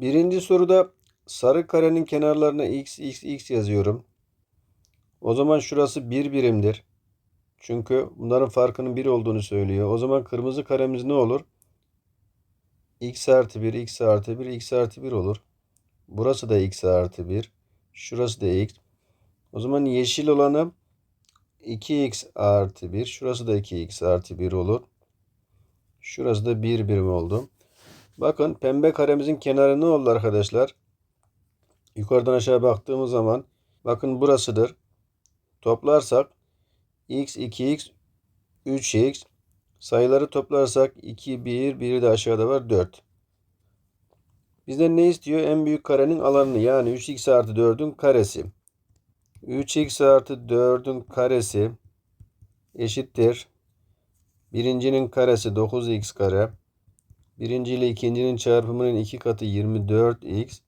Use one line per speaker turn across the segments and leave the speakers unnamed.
Birinci soruda sarı karenin kenarlarına x, x, x yazıyorum. O zaman şurası bir birimdir. Çünkü bunların farkının bir olduğunu söylüyor. O zaman kırmızı karemiz ne olur? x artı 1, x artı 1, x artı 1 olur. Burası da x artı 1. Şurası da x. O zaman yeşil olanı 2x artı 1. Şurası da 2x artı 1 olur. Şurası da 1 birim oldu. Bakın pembe karemizin kenarı ne oldu arkadaşlar? Yukarıdan aşağı baktığımız zaman bakın burasıdır. Toplarsak x 2x 3x sayıları toplarsak 2 1 1 de aşağıda var 4. Bizden ne istiyor? En büyük karenin alanını yani 3x artı 4'ün karesi. 3x artı 4'ün karesi eşittir. Birincinin karesi 9x kare. Birinci ile ikincinin çarpımının iki katı 24x.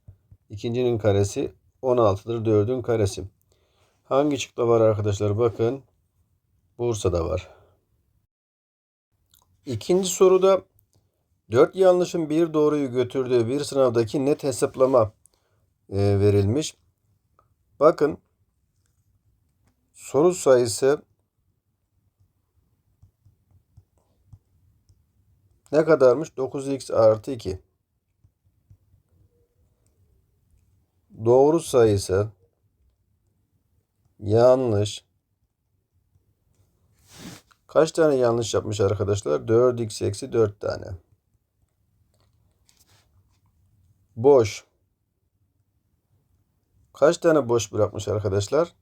İkincinin karesi 16'dır. 4'ün karesi. Hangi çıkta var arkadaşlar? Bakın. Bursa'da var. İkinci soruda 4 yanlışın bir doğruyu götürdüğü bir sınavdaki net hesaplama e, verilmiş. Bakın soru sayısı ne kadarmış? 9x artı 2. Doğru sayısı yanlış. Kaç tane yanlış yapmış arkadaşlar? 4x eksi 4 tane. Boş. Kaç tane boş bırakmış arkadaşlar?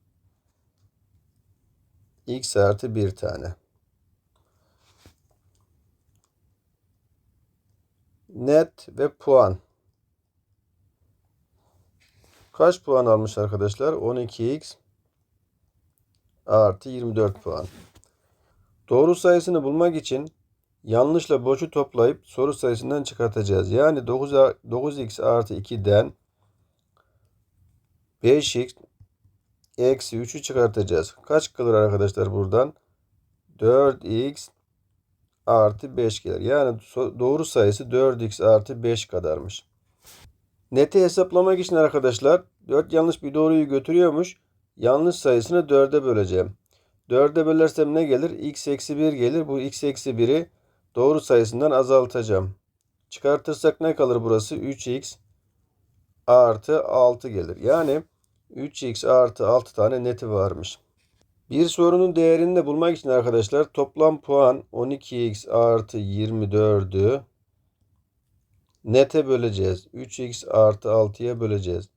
x artı 1 tane. Net ve puan. Kaç puan almış arkadaşlar? 12x artı 24 puan. Doğru sayısını bulmak için yanlışla boşu toplayıp soru sayısından çıkartacağız. Yani 9, 9x artı 2'den 5x eksi 3'ü çıkartacağız. Kaç kalır arkadaşlar buradan? 4x artı 5 gelir. Yani doğru sayısı 4x artı 5 kadarmış. Neti hesaplamak için arkadaşlar 4 yanlış bir doğruyu götürüyormuş. Yanlış sayısını 4'e böleceğim. 4'e bölersem ne gelir? x eksi 1 gelir. Bu x eksi 1'i doğru sayısından azaltacağım. Çıkartırsak ne kalır burası? 3x artı 6 gelir. Yani 3x artı 6 tane neti varmış. Bir sorunun değerini de bulmak için arkadaşlar toplam puan 12x artı 24'ü nete böleceğiz. 3x artı 6'ya böleceğiz.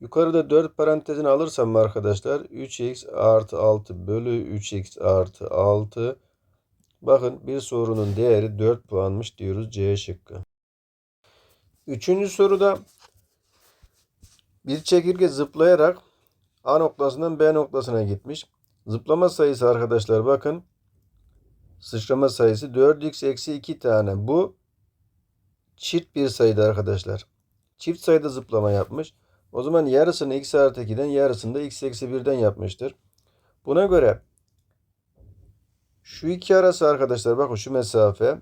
Yukarıda 4 parantezini alırsam arkadaşlar 3x artı 6 bölü 3x artı 6. Bakın bir sorunun değeri 4 puanmış diyoruz C şıkkı. Üçüncü soruda bir çekirge zıplayarak A noktasından B noktasına gitmiş. Zıplama sayısı arkadaşlar bakın. Sıçrama sayısı 4x eksi 2 tane. Bu çift bir sayıda arkadaşlar. Çift sayıda zıplama yapmış. O zaman yarısını x artı 2'den yarısını da x eksi 1'den yapmıştır. Buna göre şu iki arası arkadaşlar bakın şu mesafe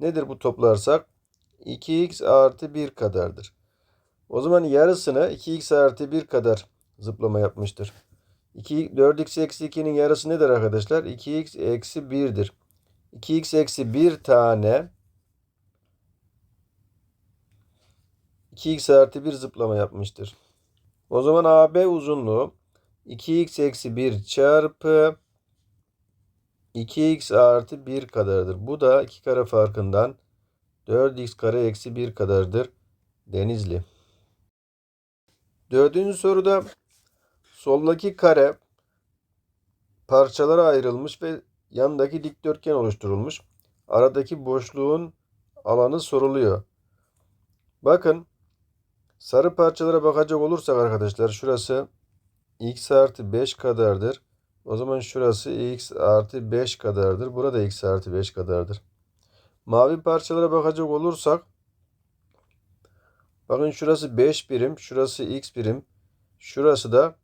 nedir bu toplarsak 2x artı 1 kadardır. O zaman yarısını 2x artı 1 kadar zıplama yapmıştır. 2, 4x eksi 2'nin yarısı nedir arkadaşlar? 2x eksi 1'dir. 2x eksi 1 tane 2x artı 1 zıplama yapmıştır. O zaman AB uzunluğu 2x eksi 1 çarpı 2x artı 1 kadardır. Bu da 2 kare farkından 4x kare eksi 1 kadardır. Denizli. Dördüncü soruda soldaki kare parçalara ayrılmış ve yandaki dikdörtgen oluşturulmuş. Aradaki boşluğun alanı soruluyor. Bakın sarı parçalara bakacak olursak arkadaşlar şurası x artı 5 kadardır. O zaman şurası x artı 5 kadardır. Burada x artı 5 kadardır. Mavi parçalara bakacak olursak bakın şurası 5 birim. Şurası x birim. Şurası da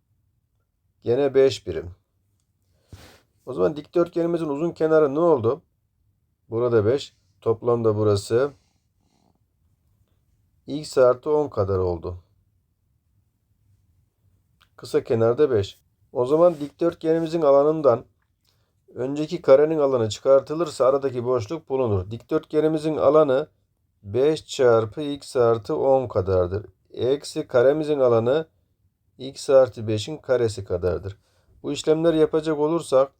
gene 5 birim. O zaman dikdörtgenimizin uzun kenarı ne oldu? Burada 5. Toplamda burası x artı 10 kadar oldu. Kısa kenarda 5. O zaman dikdörtgenimizin alanından önceki karenin alanı çıkartılırsa aradaki boşluk bulunur. Dikdörtgenimizin alanı 5 çarpı x artı 10 kadardır. Eksi karemizin alanı x artı 5'in karesi kadardır. Bu işlemleri yapacak olursak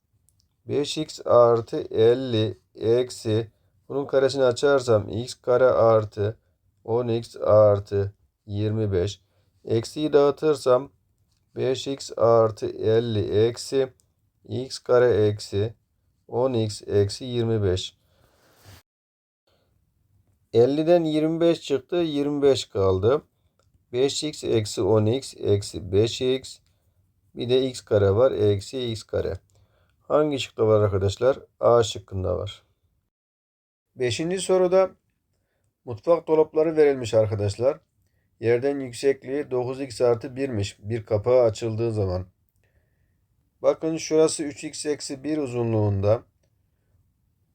5x artı 50 eksi bunun karesini açarsam x kare artı 10x artı 25 eksiyi dağıtırsam 5x artı 50 eksi x kare eksi 10x eksi 25 50'den 25 çıktı 25 kaldı 5x eksi 10x eksi 5x bir de x kare var eksi x kare hangi şıkta var arkadaşlar A şıkkında var Beşinci soruda mutfak dolapları verilmiş arkadaşlar. Yerden yüksekliği 9x artı 1'miş. Bir kapağı açıldığı zaman. Bakın şurası 3x eksi 1 uzunluğunda.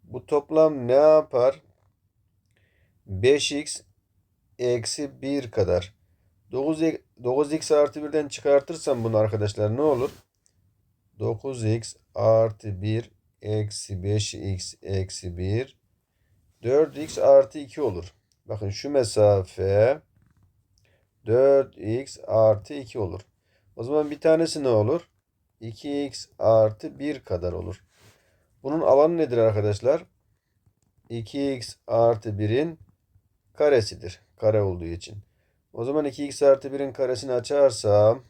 Bu toplam ne yapar? 5x eksi 1 kadar. 9, 9x artı 1'den çıkartırsam bunu arkadaşlar ne olur? 9x artı 1 eksi 5x eksi 1 4x artı 2 olur. Bakın şu mesafe 4x artı 2 olur. O zaman bir tanesi ne olur? 2x artı 1 kadar olur. Bunun alanı nedir arkadaşlar? 2x artı 1'in karesidir. Kare olduğu için. O zaman 2x artı 1'in karesini açarsam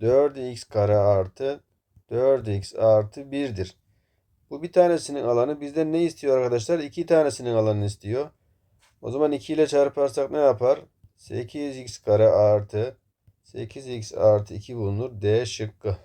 4x kare artı 4x artı 1'dir. Bu bir tanesinin alanı bizden ne istiyor arkadaşlar? İki tanesinin alanını istiyor. O zaman 2 ile çarparsak ne yapar? 8x kare artı 8x artı 2 bulunur. D şıkkı.